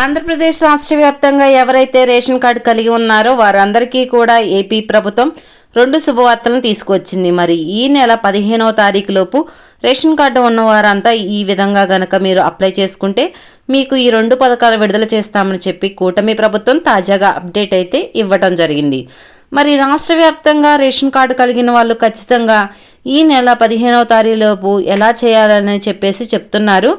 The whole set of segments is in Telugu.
ఆంధ్రప్రదేశ్ రాష్ట్ర వ్యాప్తంగా ఎవరైతే రేషన్ కార్డు కలిగి ఉన్నారో వారందరికీ కూడా ఏపీ ప్రభుత్వం రెండు శుభవార్తలను తీసుకొచ్చింది మరి ఈ నెల పదిహేనవ తారీఖు లోపు రేషన్ కార్డు ఉన్నవారంతా ఈ విధంగా గనక మీరు అప్లై చేసుకుంటే మీకు ఈ రెండు పథకాలు విడుదల చేస్తామని చెప్పి కూటమి ప్రభుత్వం తాజాగా అప్డేట్ అయితే ఇవ్వటం జరిగింది. మరి రాష్ట్ర వ్యాప్తంగా రేషన్ కార్డు కలిగిన వాళ్ళు ఖచ్చితంగా ఈ నెల పదిహేనవ తారీఖు లోపు ఎలా చేయాలని చెప్పేసి చెప్తున్నారు.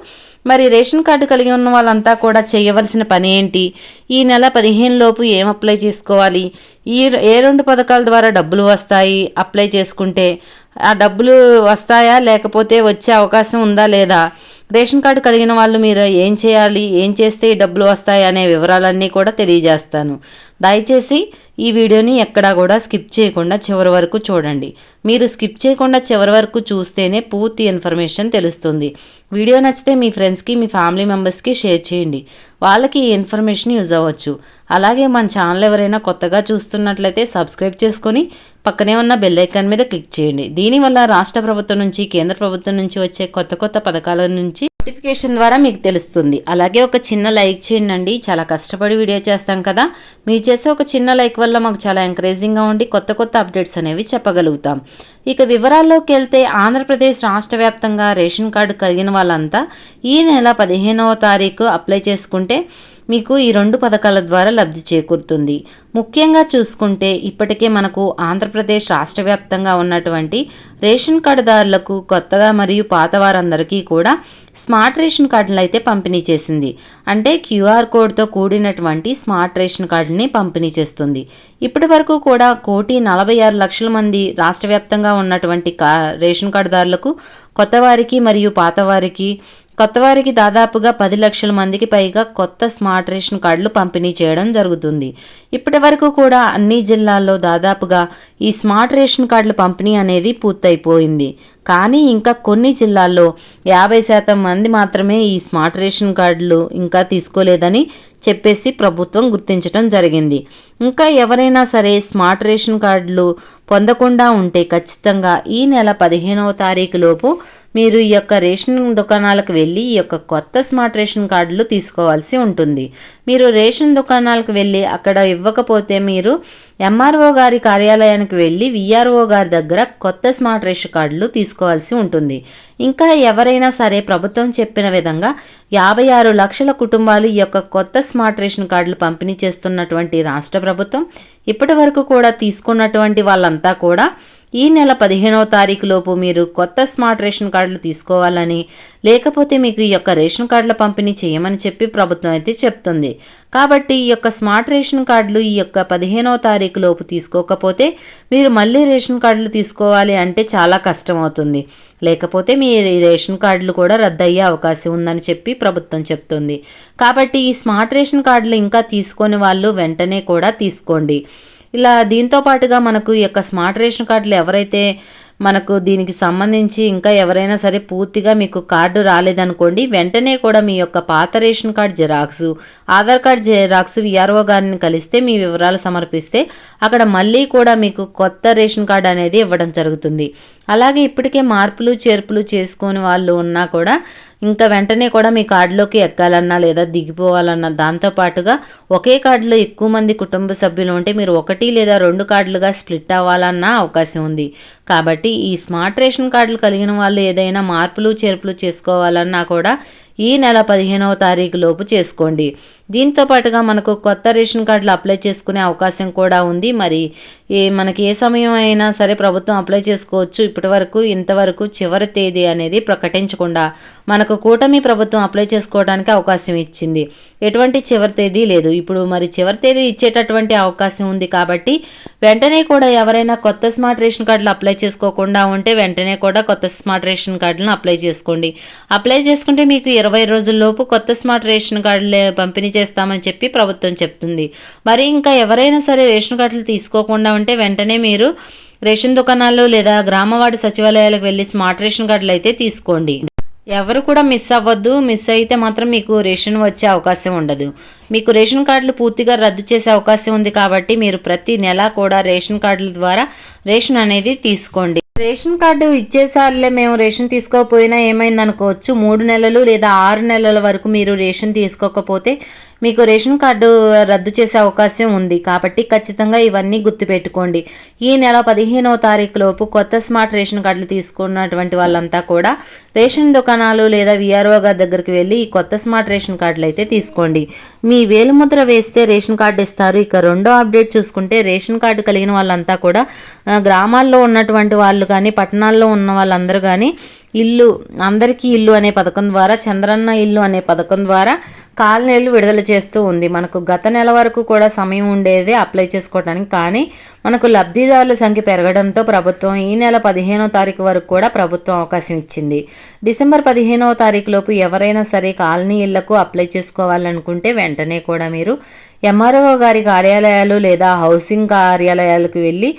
మరి రేషన్ కార్డు కలిగి ఉన్న వాళ్ళంతా కూడా చేయవలసిన పని ఏంటి? ఈ నెల పదిహేను లోపు ఏం అప్లై చేసుకోవాలి? ఈ ఏ రెండు పథకాల ద్వారా డబ్బులు వస్తాయి అప్లై చేసుకుంటే? ఆ డబ్బులు వస్తాయా లేకపోతే వచ్చే అవకాశం ఉందా లేదా? రేషన్ కార్డు కలిగిన వాళ్ళు మీరు ఏం చేయాలి? ఏం చేస్తే ఈ డబ్బులు వస్తాయి అనే వివరాలన్నీ కూడా తెలియజేస్తాను. దయచేసి ఈ వీడియోని ఎక్కడా కూడా స్కిప్ చేయకుండా చివరి వరకు చూడండి. మీరు స్కిప్ చేయకుండా చివరి వరకు చూస్తేనే పూర్తి ఇన్ఫర్మేషన్ తెలుస్తుంది. వీడియో నచ్చితే మీ ఫ్రెండ్స్కి మీ ఫ్యామిలీ మెంబర్స్కి షేర్ చేయండి. వాళ్ళకి ఈ ఇన్ఫర్మేషన్ యూజ్ అవ్వచ్చు. అలాగే మన ఛానల్ ఎవరైనా కొత్తగా చూస్తున్నట్లయితే సబ్స్క్రైబ్ చేసుకొని పక్కనే ఉన్న బెల్ ఐకాన్ మీద క్లిక్ చేయండి. దీనివల్ల రాష్ట్ర ప్రభుత్వం నుంచి కేంద్ర ప్రభుత్వం నుంచి వచ్చే కొత్త కొత్త పథకాల నుంచి నోటిఫికేషన్ ద్వారా మీకు తెలుస్తుంది. అలాగే ఒక చిన్న లైక్ చేయండి చాలా కష్టపడి వీడియో చేస్తాం కదా. మీరు చేసే ఒక చిన్న లైక్ వల్ల మాకు చాలా ఎంకరేజింగ్గా ఉండి కొత్త కొత్త అప్డేట్స్ అనేవి చెప్పగలుగుతాం. ఇక వివరాల్లోకి వెళ్తే ఆంధ్రప్రదేశ్ రాష్ట్ర వ్యాప్తంగా రేషన్ కార్డు కలిగిన వాళ్ళంతా ఈ నెల పదిహేనవ తారీఖు అప్లై చేసుకుంటే మీకు ఈ రెండు పథకాల ద్వారా లబ్ధి చేకూరుతుంది. ముఖ్యంగా చూసుకుంటే ఇప్పటికే మనకు ఆంధ్రప్రదేశ్ రాష్ట్ర వ్యాప్తంగా ఉన్నటువంటి రేషన్ కార్డుదారులకు కొత్తగా మరియు పాత వారందరికీ కూడా స్మార్ట్ రేషన్ కార్డులు అయితే పంపిణీ చేసింది. అంటే క్యూఆర్ కోడ్తో కూడినటువంటి స్మార్ట్ రేషన్ కార్డుని పంపిణీ చేస్తుంది. ఇప్పటి వరకు కూడా కోటి నలభై ఆరు లక్షల మంది రాష్ట్ర వ్యాప్తంగా ఉన్నటువంటి కా రేషన్ కార్డుదారులకు కొత్త వారికి మరియు పాత వారికి కొత్తవారికి దాదాపుగా పది లక్షల మందికి పైగా కొత్త స్మార్ట్ రేషన్ కార్డులు పంపిణీ చేయడం జరుగుతుంది. ఇప్పటి వరకు కూడా అన్ని జిల్లాల్లో దాదాపుగా ఈ స్మార్ట్ రేషన్ కార్డుల పంపిణీ అనేది పూర్తయిపోయింది. కానీ ఇంకా కొన్ని జిల్లాల్లో యాభై శాతం మంది మాత్రమే ఈ స్మార్ట్ రేషన్ కార్డులు ఇంకా తీసుకోలేదని చెప్పేసి ప్రభుత్వం గుర్తించడం జరిగింది. ఇంకా ఎవరైనా సరే స్మార్ట్ రేషన్ కార్డులు పొందకుండా ఉంటే ఖచ్చితంగా ఈ నెల పదిహేనవ తారీఖు లోపు మీరు ఈ యొక్క రేషన్ దుకాణాలకు వెళ్ళి ఈ యొక్క కొత్త స్మార్ట్ రేషన్ కార్డులు తీసుకోవాల్సి ఉంటుంది. మీరు రేషన్ దుకాణాలకు వెళ్ళి అక్కడ ఇవ్వకపోతే మీరు ఎంఆర్ఓ గారి కార్యాలయానికి వెళ్ళి విఆర్ఓ గారి దగ్గర కొత్త స్మార్ట్ రేషన్ కార్డులు తీసుకోవాల్సి ఉంటుంది. ఇంకా ఎవరైనా సరే ప్రభుత్వం చెప్పిన విధంగా యాభై ఆరు లక్షల కుటుంబాలు ఈ యొక్క కొత్త స్మార్ట్ రేషన్ కార్డులు పంపిణీ చేస్తున్నటువంటి రాష్ట్ర ప్రభుత్వం ఇప్పటి వరకు కూడా తీసుకున్నటువంటి వాళ్ళంతా కూడా ఈ నెల పదిహేనవ తారీఖులోపు మీరు కొత్త స్మార్ట్ రేషన్ కార్డులు తీసుకోవాలని లేకపోతే మీకు ఈ యొక్క రేషన్ కార్డుల పంపిణీ చేయమని చెప్పి ప్రభుత్వం అయితే చెప్తుంది. కాబట్టి ఈ యొక్క స్మార్ట్ రేషన్ కార్డులు ఈ యొక్క పదిహేనవ తారీఖులోపు తీసుకోకపోతే మీరు మళ్ళీ రేషన్ కార్డులు తీసుకోవాలి అంటే చాలా కష్టం అవుతుంది లేకపోతే మీ రేషన్ కార్డులు కూడా రద్దయ్యే అవకాశం ఉందని చెప్పి ప్రభుత్వం చెప్తుంది. కాబట్టి ఈ స్మార్ట్ రేషన్ కార్డులు ఇంకా తీసుకొని వాళ్ళు వెంటనే కూడా తీసుకోండి. ఇలా దీంతో పాటుగా మనకు ఈ యొక్క స్మార్ట్ రేషన్ కార్డులు ఎవరైతే మనకు దీనికి సంబంధించి ఇంకా ఎవరైనా సరే పూర్తిగా మీకు కార్డు రాలేదనుకోండి వెంటనే కూడా మీ యొక్క పాత ration card xerox Aadhaar card xerox VRO గారిని కలిస్తే మీ వివరాలు సమర్పిస్తే అక్కడ మళ్ళీ కూడా మీకు కొత్త రేషన్ కార్డు అనేది ఇవ్వడం జరుగుతుంది. అలాగే ఇప్పటికే మార్పులు చేర్పులు చేసుకొని వాళ్ళు ఉన్నా కూడా ఇంకా వెంటనే కూడా మీ కార్డులోకి ఎక్కాలన్నా లేదా దిగిపోవాలన్నా దాంతోపాటుగా ఒకే కార్డులో ఎక్కువ మంది కుటుంబ సభ్యులు ఉంటే మీరు ఒకటి లేదా రెండు కార్డులుగా స్ప్లిట్ అవ్వాలన్నా అవకాశం ఉంది. కాబట్టి ఈ స్మార్ట్ రేషన్ కార్డులు కలిగిన వాళ్ళు ఏదైనా మార్పులు చేర్పులు చేసుకోవాలన్నా కూడా ఈ నెల పదిహేనవ తారీఖు లోపు చేసుకోండి. దీంతో పాటుగా మనకు కొత్త రేషన్ కార్డులు అప్లై చేసుకునే అవకాశం కూడా ఉంది. మరి ఏ మనకి ఏ సమయం అయినా సరే ప్రభుత్వం అప్లై చేసుకోవచ్చు. ఇప్పటి వరకు ఇంతవరకు చివరి తేదీ అనేది ప్రకటించకుండా మనకు కూటమి ప్రభుత్వం అప్లై చేసుకోవడానికి అవకాశం ఇచ్చింది. ఎటువంటి చివరి తేదీ లేదు. ఇప్పుడు మరి చివరి తేదీ ఇచ్చేటటువంటి అవకాశం ఉంది కాబట్టి వెంటనే కూడా ఎవరైనా కొత్త స్మార్ట్ రేషన్ కార్డులు అప్లై చేసుకోకుండా ఉంటే వెంటనే కూడా కొత్త స్మార్ట్ రేషన్ కార్డులను అప్లై చేసుకోండి. అప్లై చేసుకుంటే మీకు ఇరవై రోజుల్లోపు కొత్త స్మార్ట్ రేషన్ కార్డులు పంపిణీ చేస్తామని చెప్పి ప్రభుత్వం చెప్తుంది. మరి ఇంకా ఎవరైనా సరే రేషన్ కార్డులు తీసుకోకుండా ఉంటే వెంటనే మీరు రేషన్ దుకాణాలు లేదా గ్రామవాడి సచివాలయాలకు వెళ్ళి స్మార్ట్ రేషన్ కార్డులు అయితే తీసుకోండి. ఎవరు కూడా మిస్ అవ్వద్దు. మిస్ అయితే మాత్రం మీకు రేషన్ వచ్చే అవకాశం ఉండదు. మీకు రేషన్ కార్డులు పూర్తిగా రద్దు చేసే అవకాశం ఉంది కాబట్టి మీరు ప్రతి నెల కూడా రేషన్ కార్డుల ద్వారా రేషన్ అనేది తీసుకోండి. రేషన్ కార్డు ఇచ్చేసార్లే మేము రేషన్ తీసుకోకపోయినా ఏమైంది అనుకోవచ్చు మూడు నెలలు లేదా ఆరు నెలల వరకు మీరు రేషన్ తీసుకోకపోతే మీకు రేషన్ కార్డు రద్దు చేసే అవకాశం ఉంది కాబట్టి ఖచ్చితంగా ఇవన్నీ గుర్తుపెట్టుకోండి. ఈ నెల పదిహేనవ తారీఖులోపు కొత్త స్మార్ట్ రేషన్ కార్డులు తీసుకున్నటువంటి వాళ్ళంతా కూడా రేషన్ దుకాణాలు లేదా విఆర్ఓ గారి దగ్గరికి వెళ్ళి ఈ కొత్త స్మార్ట్ రేషన్ కార్డులు అయితే తీసుకోండి. మీ వేలుముద్ర వేస్తే రేషన్ కార్డు ఇస్తారు. ఇక రెండో అప్డేట్ చూసుకుంటే రేషన్ కార్డు కలిగిన వాళ్ళంతా కూడా గ్రామాల్లో ఉన్నటువంటి వాళ్ళు కానీ పట్టణాల్లో ఉన్న వాళ్ళందరూ కానీ ఇల్లు అందరికీ ఇల్లు అనే పథకం ద్వారా చంద్రన్న ఇల్లు అనే పథకం ద్వారా కాలనీలు విడుదల చేస్తూ ఉంది. మనకు గత నెల వరకు కూడా సమయం ఉండేది అప్లై చేసుకోవడానికి కానీ మనకు లబ్ధిదారుల సంఖ్య పెరగడంతో ప్రభుత్వం ఈ నెల పదిహేనో తారీఖు వరకు కూడా ప్రభుత్వం అవకాశం ఇచ్చింది. డిసెంబర్ పదిహేనవ తారీఖు లోపు ఎవరైనా సరే కాలనీ ఇళ్ళకు అప్లై చేసుకోవాలనుకుంటే వెంటనే కూడా మీరు ఎంఆర్ఓ గారి కార్యాలయాలు లేదా హౌసింగ్ కార్యాలయాలకు వెళ్ళి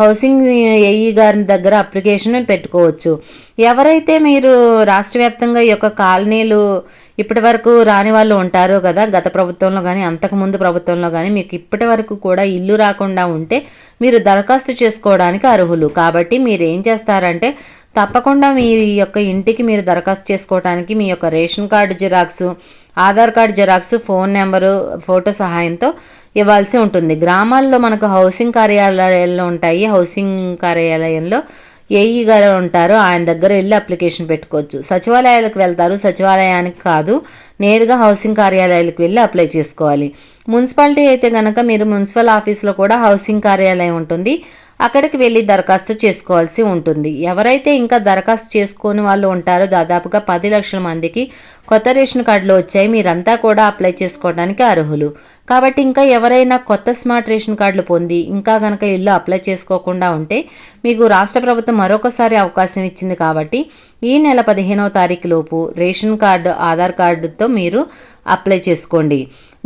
హౌసింగ్ ఏఈ గారి దగ్గర అప్లికేషన్ పెట్టుకోవచ్చు. ఎవరైతే మీరు రాష్ట్ర వ్యాప్తంగా ఈ యొక్క కాలనీలు ఇప్పటి వరకు రాని వాళ్ళు ఉంటారో కదా గత ప్రభుత్వంలో కానీ అంతకుముందు ప్రభుత్వంలో కానీ మీకు ఇప్పటి వరకు కూడా ఇల్లు రాకుండా ఉంటే మీరు దరఖాస్తు చేసుకోవడానికి అర్హులు. కాబట్టి మీరు ఏం చేస్తారంటే తప్పకుండా మీ యొక్క ఇంటికి మీరు దరఖాస్తు చేసుకోవడానికి మీ యొక్క ration card xerox Aadhaar card xerox phone number photo సహాయంతో ఇవ్వాల్సి ఉంటుంది. గ్రామాల్లో మనకు హౌసింగ్ కార్యాలయాల్లో ఉంటాయి. హౌసింగ్ కార్యాలయంలో ఏఈ గారు ఉంటారు. ఆయన దగ్గర వెళ్ళి అప్లికేషన్ పెట్టుకోవచ్చు. సచివాలయాలకు వెళ్తారు. సచివాలయానికి కాదు. నేరుగా హౌసింగ్ కార్యాలయాలకు వెళ్ళి అప్లై చేసుకోవాలి. మున్సిపాలిటీ అయితే కనుక మీరు మున్సిపల్ ఆఫీస్లో కూడా హౌసింగ్ కార్యాలయం ఉంటుంది. అక్కడికి వెళ్ళి దరఖాస్తు చేసుకోవాల్సి ఉంటుంది. ఎవరైతే ఇంకా దరఖాస్తు చేసుకొని వాళ్ళు ఉంటారో దాదాపుగా పది లక్షల మందికి కొత్త రేషన్ కార్డులు వచ్చాయి. మీరంతా కూడా అప్లై చేసుకోవడానికి అర్హులు. కాబట్టి ఇంకా ఎవరైనా కొత్త స్మార్ట్ రేషన్ కార్డులు పొంది ఇంకా గనక ఇల్లు అప్లై చేసుకోకుండా ఉంటే మీకు రాష్ట్ర ప్రభుత్వం మరొకసారి అవకాశం ఇచ్చింది కాబట్టి ఈ నెల పదిహేనవ తారీఖు లోపు రేషన్ కార్డు ఆధార్ కార్డుతో మీరు అప్లై చేసుకోండి.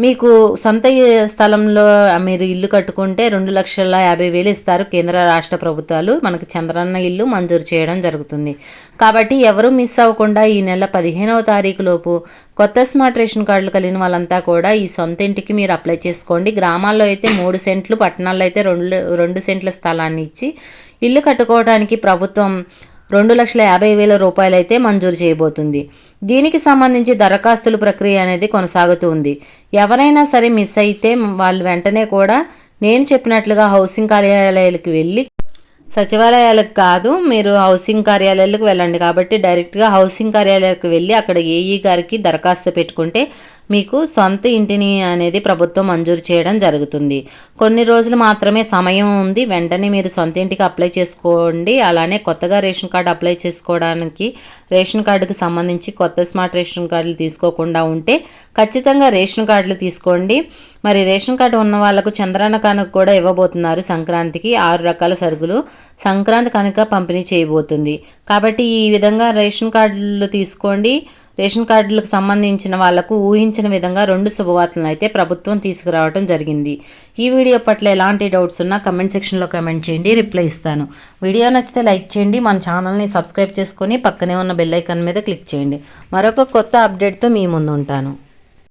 మీకు సొంత స్థలంలో మీరు ఇల్లు కట్టుకుంటే రెండు లక్షల యాభై వేలు ఇస్తారు కేంద్ర రాష్ట్ర ప్రభుత్వాలు. మనకు చంద్రన్న ఇల్లు మంజూరు చేయడం జరుగుతుంది. కాబట్టి ఎవరు మిస్ అవ్వకుండా ఈ నెల పదిహేనవ తారీఖు లోపు కొత్త స్మార్ట్ రేషన్ కార్డులు కలిగిన వాళ్ళంతా కూడా ఈ సొంత ఇంటికి మీరు అప్లై చేసుకోండి. గ్రామాల్లో అయితే మూడు సెంట్లు పట్టణాల్లో అయితే రెండు రెండు సెంట్ల స్థలాన్ని ఇచ్చి ఇల్లు కట్టుకోవడానికి ప్రభుత్వం రెండు లక్షల యాభై వేల రూపాయలు అయితే మంజూరు చేయబోతుంది. దీనికి సంబంధించి దరఖాస్తుల ప్రక్రియ అనేది కొనసాగుతూ ఉంది. ఎవరైనా సరే మిస్ అయితే వాళ్ళు వెంటనే కూడా నేను చెప్పినట్లుగా హౌసింగ్ కార్యాలయాలకు వెళ్ళి సచివాలయాలకు కాదు మీరు హౌసింగ్ కార్యాలయాలకు వెళ్ళండి. కాబట్టి డైరెక్ట్గా హౌసింగ్ కార్యాలయాలకు వెళ్ళి అక్కడ ఏఈ గారికి దరఖాస్తు పెట్టుకుంటే మీకు సొంత ఇంటిని అనేది ప్రభుత్వం మంజూరు చేయడం జరుగుతుంది. కొన్ని రోజులు మాత్రమే సమయం ఉంది. వెంటనే మీరు సొంత ఇంటికి అప్లై చేసుకోండి. అలానే కొత్తగా రేషన్ కార్డు అప్లై చేసుకోవడానికి రేషన్ కార్డుకి సంబంధించి కొత్త స్మార్ట్ రేషన్ కార్డులు తీసుకోకుండా ఉంటే ఖచ్చితంగా రేషన్ కార్డులు తీసుకోండి. మరి రేషన్ కార్డు ఉన్న వాళ్ళకు చంద్రాన్న కానుక కూడా ఇవ్వబోతున్నారు సంక్రాంతికి. ఆరు రకాల సరుకులు సంక్రాంతి కనుక పంపిణీ చేయబోతుంది. కాబట్టి ఈ విధంగా రేషన్ కార్డులు తీసుకోండి. రేషన్ కార్డులకు సంబంధించిన వాళ్ళకు ఊహించిన విధంగా రెండు శుభవార్తలను అయితే ప్రభుత్వం తీసుకురావడం జరిగింది. ఈ వీడియో పట్ల ఎలాంటి డౌట్స్ ఉన్నా కమెంట్ సెక్షన్లో కమెంట్ చేయండి రిప్లై ఇస్తాను. వీడియో నచ్చితే లైక్ చేయండి మన ఛానల్ని సబ్స్క్రైబ్ చేసుకొని పక్కనే ఉన్న బెల్ ఐకాన్ మీద క్లిక్ చేయండి. మరొక కొత్త అప్డేట్తో మీ ముందు ఉంటాను